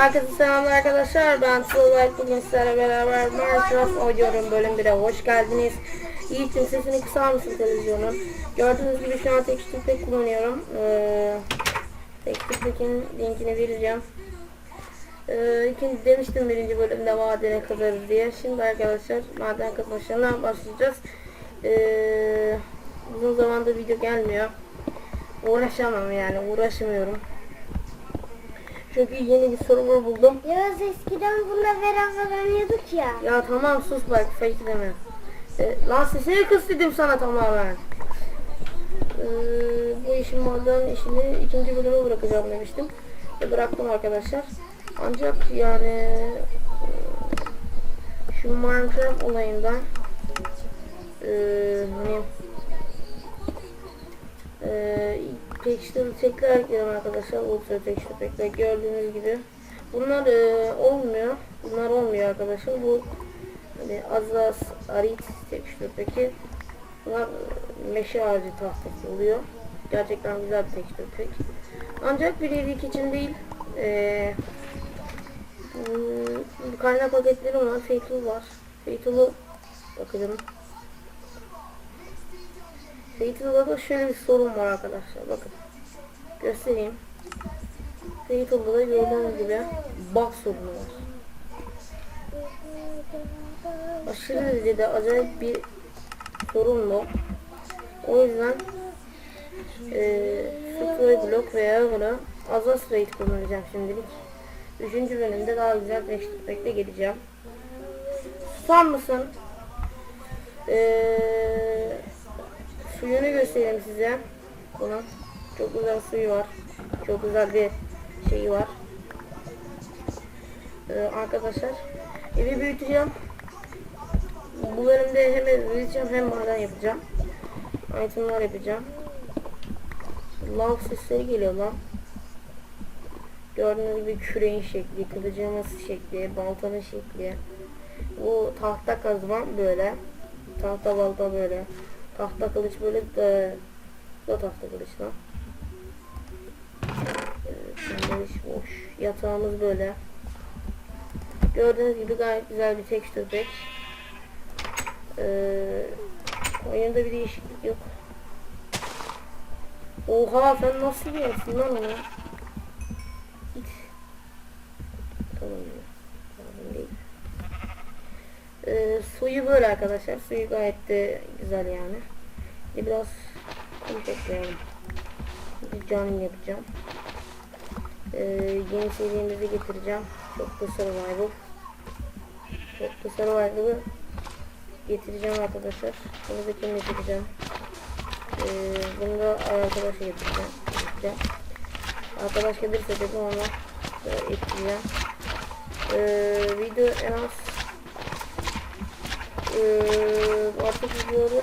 Herkese selamlar arkadaşlar. Ben Sıla Bugün sizlerle beraber Minecraft oynuyorum bölüm 1'e hoş geldiniz. Yiğit'in sesini kısar mısın televizyonun? Gördüğünüz gibi şu an Texture Pack kullanıyorum. Ee, Texture Pack'in linkini vereceğim. Ee, ikinci demiştim birinci bölümde madene kazarız diye. Şimdi arkadaşlar maden kazma işlemine başlayacağız. Ee, uzun zamandır video gelmiyor. Uğraşamam yani uğraşmıyorum. Çünkü yeni bir server buldum. Yağız eskiden bununla beraber oynuyorduk ya. Ya tamam sus bak fake deme. Ee, lan sesini kıs dedim sana tamamen. Ee, bu işin maden işini ikinci bölüme bırakacağım demiştim. Ve bıraktım arkadaşlar. Ancak yani e, şu Minecraft olayından e, hani e, texture tekrar ekledim arkadaşlar. Ultra texture pack'le gördüğünüz gibi. Bunlar e, olmuyor. Bunlar olmuyor arkadaşlar. Bu hani Azaz Arit texture pack'i. Bunlar e, meşe ağacı tahtası oluyor. Gerçekten güzel bir texture pack. Ancak bir evlilik için değil. E, kaynak paketlerim var. Fatal var. Fatal'ı bakalım. Fatal'da da şöyle bir sorun var arkadaşlar. Bakın. Göstereyim. Fatal'da da gördüğünüz gibi bug sorunu var. Aşırı derecede acayip bir sorun bu. O yüzden eee Stroy blok veya bunu Azaz Raid kullanacağım şimdilik. Üçüncü bölümde daha güzel bekle geleceğim. Susar mısın? Eee suyunu göstereyim size. Bunun çok güzel suyu var. Çok güzel bir şeyi var. Ee, arkadaşlar evi büyüteceğim. Bu bölümde hem ev büyüteceğim hem maden yapacağım. Itemlar yapacağım. Lav sesleri geliyor lan. Gördüğünüz gibi küreğin şekli, kılıcımız şekli, baltanın şekli. Bu tahta kazma böyle. Tahta balta böyle. Tahta kılıç böyle de da tahta kılıç lan. Evet, boş. Yatağımız böyle. Gördüğünüz gibi gayet güzel bir texture pack. Ee, oyunda bir değişiklik yok. Oha sen nasıl yersin lan onu? Git. Tamam. Ee, suyu böyle arkadaşlar. Suyu gayet de güzel yani. Bir biraz kum ekleyelim. Canlı yapacağım. Ee, yeni serimizi getireceğim. Çok da survival. Çok da survival'ı getireceğim arkadaşlar. Bunu da kim getireceğim. Ee, bunu da arkadaşa getireceğim. getireceğim. Arkadaş gelirse dedim ona ekleyeceğim. Ee, video en az ee, artık videoları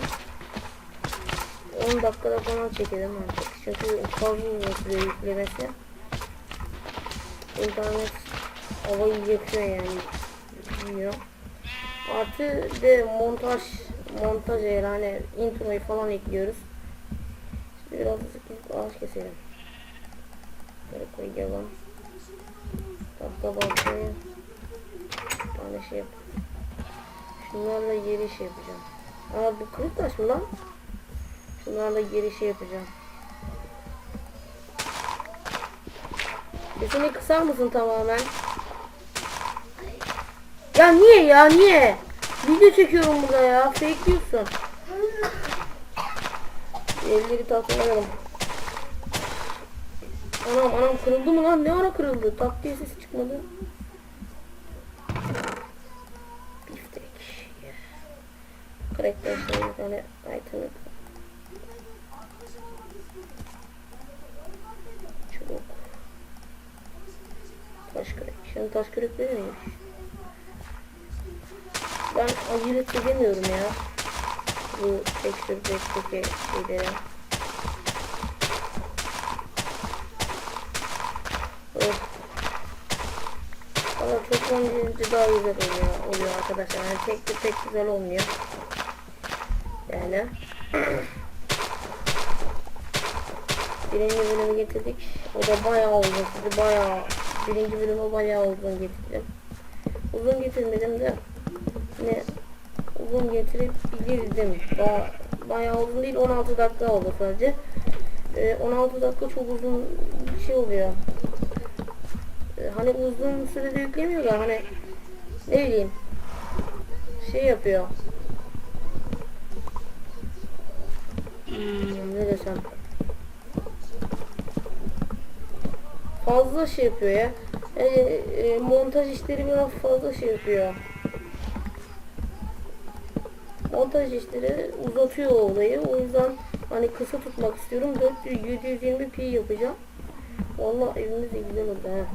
10 dakikada falan çekelim artık. Çünkü fazla süre yüklemesi. İnternet havayı yakıyor yani. Bilmiyor. Artı de montaj montaj eğer hani introyu falan ekliyoruz. Şimdi biraz sıkıntı ağaç keselim. Böyle koyalım. Tahta baltayı. Bir tane şey yapalım. Şunlarla geri şey yapacağım. Aa bu kırık taş mı lan? Şunlarla geri şey yapacağım. Sesini kısar mısın tamamen? Ya niye ya niye? Video çekiyorum burada ya. Fake diyorsun. Elleri takmayalım. Anam anam kırıldı mı lan? Ne ara kırıldı? Tak diye ses çıkmadı. Karakter bir tane item yapalım. Çubuk. Taş kürek. Şimdi taş kürekleri neymiş? Ben acele çekemiyorum ya. Bu texture pack'teki şeyleri. Of. Valla çok oyuncu daha güzel oluyor, oluyor arkadaşlar. Yani tek pek güzel olmuyor. Yani. Birinci bölümü getirdik. O da bayağı uzun sürdü. Bayağı birinci bölümü bayağı uzun getirdim. Uzun getirmedim de ne uzun getirebilirdim. Ba bayağı uzun değil 16 dakika oldu sadece. Ee, 16 dakika çok uzun bir şey oluyor. Ee, hani uzun sürede yüklemiyorlar hani ne bileyim şey yapıyor. Hmm, ne desem. Fazla şey yapıyor ya. E, e, montaj işleri biraz fazla şey yapıyor. Montaj işleri uzatıyor olayı. O yüzden hani kısa tutmak istiyorum. 400 720p yapacağım. Vallahi evimiz de güzel oldu ha.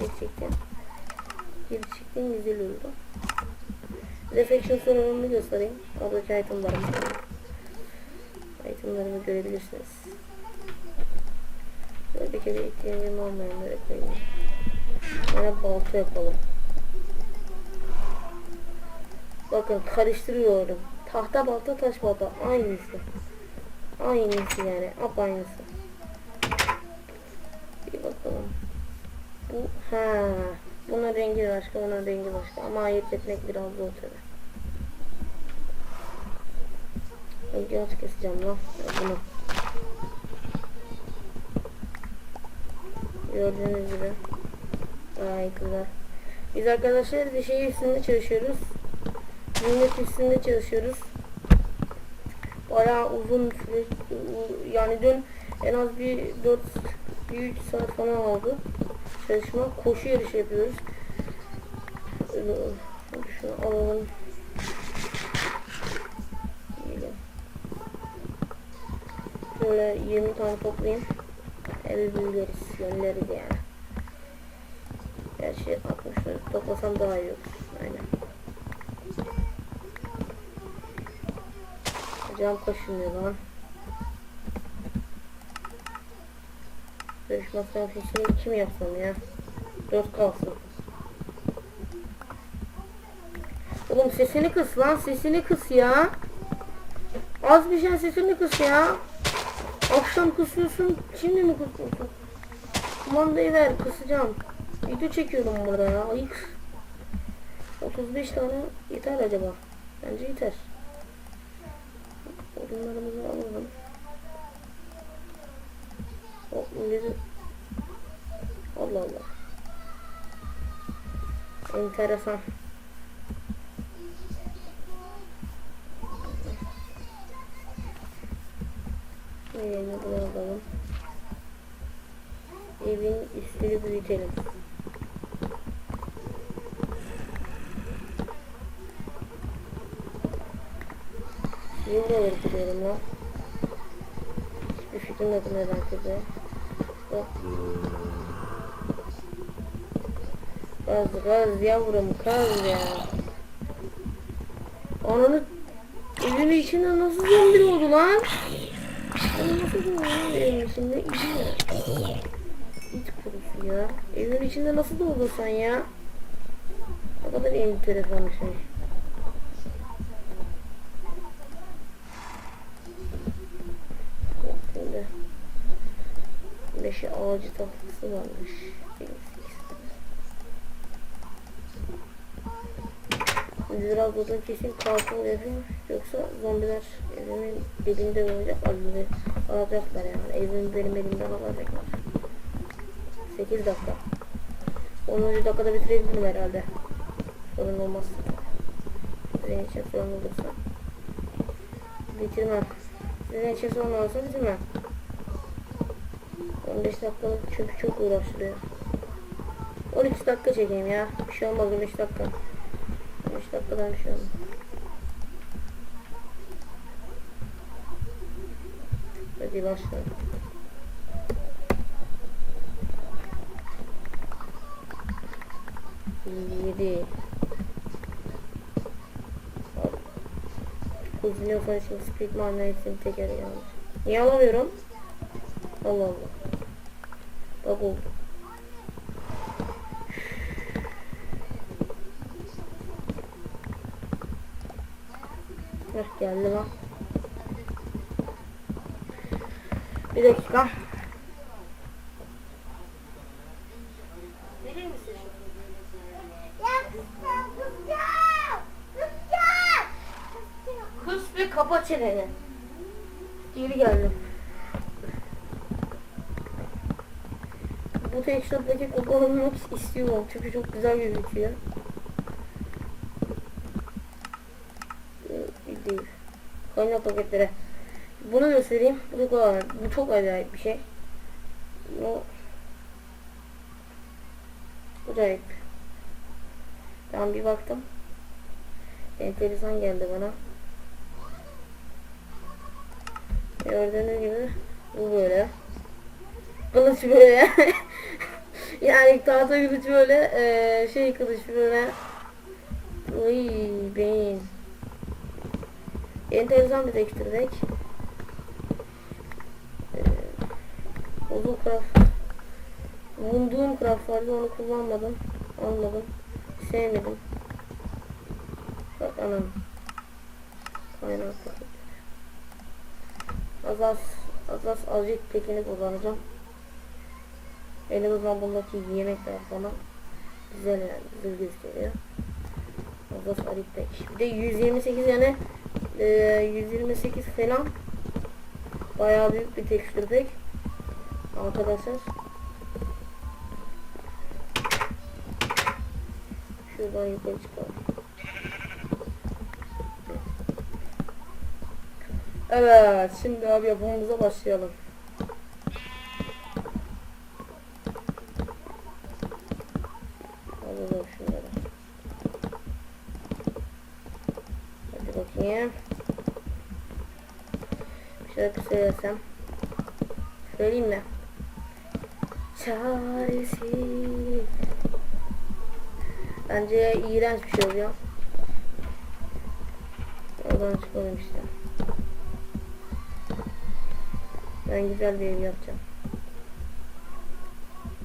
Gerçekten. Gerçekten güzel oldu. Reflection sorununu göstereyim. Oradaki itemlarımı. Itemlarımı görebilirsiniz. Şöyle bir kere ihtiyacım olmayanları koyayım. Bana balta yapalım. Bakın karıştırıyorum. Tahta balta taş balta aynısı. Aynısı yani. Ap aynısı. Bir bakalım. Bu ha. Bunun rengi başka, bunun rengi başka. Ama ayırt etmek biraz zor tabi. Önce aç keseceğim lan. Bunu. Gördüğünüz gibi. Güzel. Biz arkadaşlar bir şey üstünde çalışıyoruz. Minnet üstünde çalışıyoruz. Bayağı uzun süre yani dün en az bir 4 bir 3 saat falan oldu çalışma. Koşu yarışı yapıyoruz. Şunu alalım. Şöyle 20 tane toplayayım. Eve büyüleriz. Göndeririz yani. Gerçi 60'ları toplasam daha iyi olur. Aynen. Cam kaşınıyor lan. Görüş masrafını kim yapsam ya? 4 kalsın. Oğlum sesini kıs lan sesini kıs ya. Az bir şey sesini kıs ya. Akşam kısıyorsun şimdi mi kısıyorsun? Kumandayı ver kısacağım. Video çekiyorum burada ya ayık. 35 tane yeter acaba? Bence yeter. Odunlarımızı alalım. Hop millet Allah Allah. Enteresan. Yerini bulalım. Evin üstünü büyütelim. Niye buraları gidiyorum lan? Fikrim yok neden kızı. Yok. Kaz kaz yavrum kaz ya. Ananı evin içinde nasıl zombi oldu lan? Nasıl oldu evin içinde? İyi. İç kurusu ya. Evin içinde nasıl doğdun sen ya? Ne kadar enteresan bir şey. Böyle. Meşe ağacı tahtası varmış. Şimdi biraz odun kesin kalkın yapayım. Yoksa zombiler evimin dibinde olacak. Alacak, alacaklar yani. Evim benim elimden alacaklar. 8 dakika. 10. dakikada bitirebilirim herhalde. Sorun olmaz. Senin için sorun olursa. Bitirmem. Sizin için sorun olursa bitirmem. 15 dakikalık çünkü çok uğraştırıyor. 12 dakika çekeyim ya. Bir şey olmaz 15 dakika. 15 dakikadan bir şey olmaz. Hadi başlayalım. Yedi. Kuzuluyorsan şimdi speed miner hepsini teker yanlış. Niye alamıyorum? Allah Allah. Bak oldu. Heh, geldi lan. Bir dakika. Kus bir kapa çeneni. Geri geldim. Bu tek şottaki kokolanmak istiyorum çünkü çok güzel gözüküyor. Değil. Kaynak paketleri. Bunu göstereyim. Bu kolay. Bu çok acayip bir şey. Bu acayip. Ben bir baktım. Enteresan geldi bana. Gördüğünüz gibi bu böyle. Kılıç böyle. yani tahta kılıç böyle eee, şey kılıç böyle. Uy beyin. Enteresan bir deck. Eee, Uzun craft. Bulunduğum craft vardı onu kullanmadım. Almadım. Sevmedim. Bak anam. Kaynak paket. Az az, az az azıcık tekini kullanacağım. En azından bundaki yemekler falan güzel yani güzel gözüküyor. Az az arit pek. Bir de 128 yani e, 128 falan bayağı büyük bir tekstür pek. Arkadaşlar. Şuradan yukarı çıkalım. Evet, şimdi abi yapımımıza başlayalım. Alalım şunları. Hadi bakayım. Bir şarkı söylesem. Söyleyeyim mi? Çaresiz. Bence iğrenç bir şey oluyor. Oradan çıkalım işte. Ben güzel bir ev yapacağım.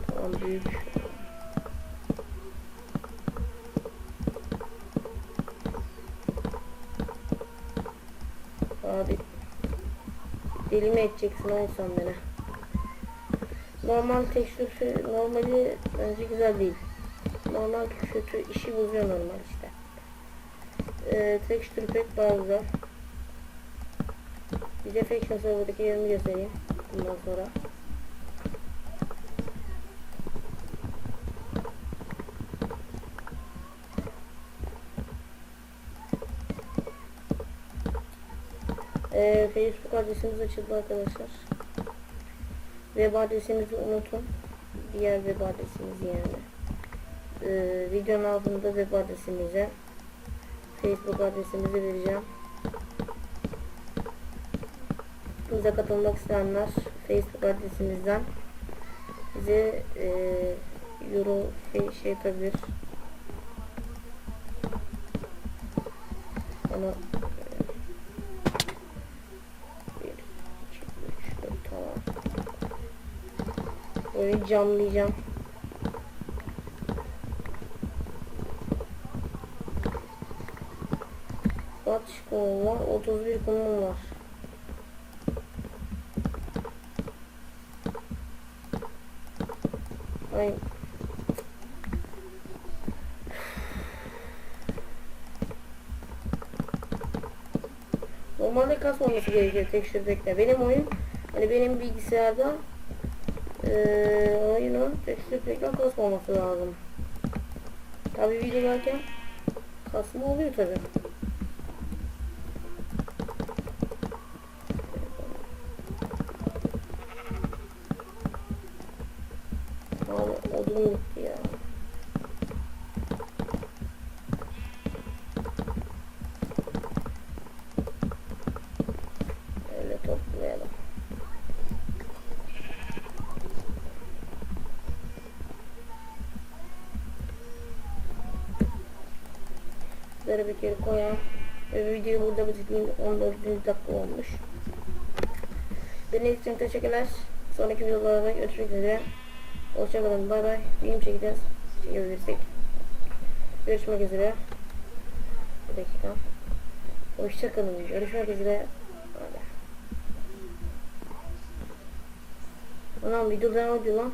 Tamam büyük. Abi deli mi edeceksin oğlum sen beni? Normal tekstür normali bence güzel değil. Normal kötü işi bozuyor normal işte. Ee, tekstür pek daha güzel. Bir de Faction serverdaki yerimi göstereyim. Bundan sonra. Ee, Facebook adresimiz açıldı arkadaşlar. Web adresinizi unutun. Diğer web adresimiz yani. Ee, videonun altında web adresimize Facebook adresimizi vereceğim. Bize katılmak isteyenler Facebook adresimizden bize e, euro şey, şey. Ama e, bir, iki, üç, dört, tamam. Böyle camlayacağım. Kaç konum var? 31 konum var. Ay. Normalde kasmaması gerekiyor texture pack'te. Benim oyun hani benim bilgisayarda eee oyunun texture pack'ten kasmaması lazım. Tabi videodayken kasma oluyor tabi. Abi odun gitti ya. Öyle toplayalım. Bunları bir kere koyalım. Ve videoyu burada bitireyim. 14. dakika olmuş. Benim için teşekkürler. Sonraki videolarda görüşmek üzere. Hoşçakalın. Bay bay. Film çekeceğiz. Çekebilirsek. Görüşmek üzere. Bir dakika. Hoşçakalın. Görüşmek üzere. Hadi. Anam video devam ediyor lan.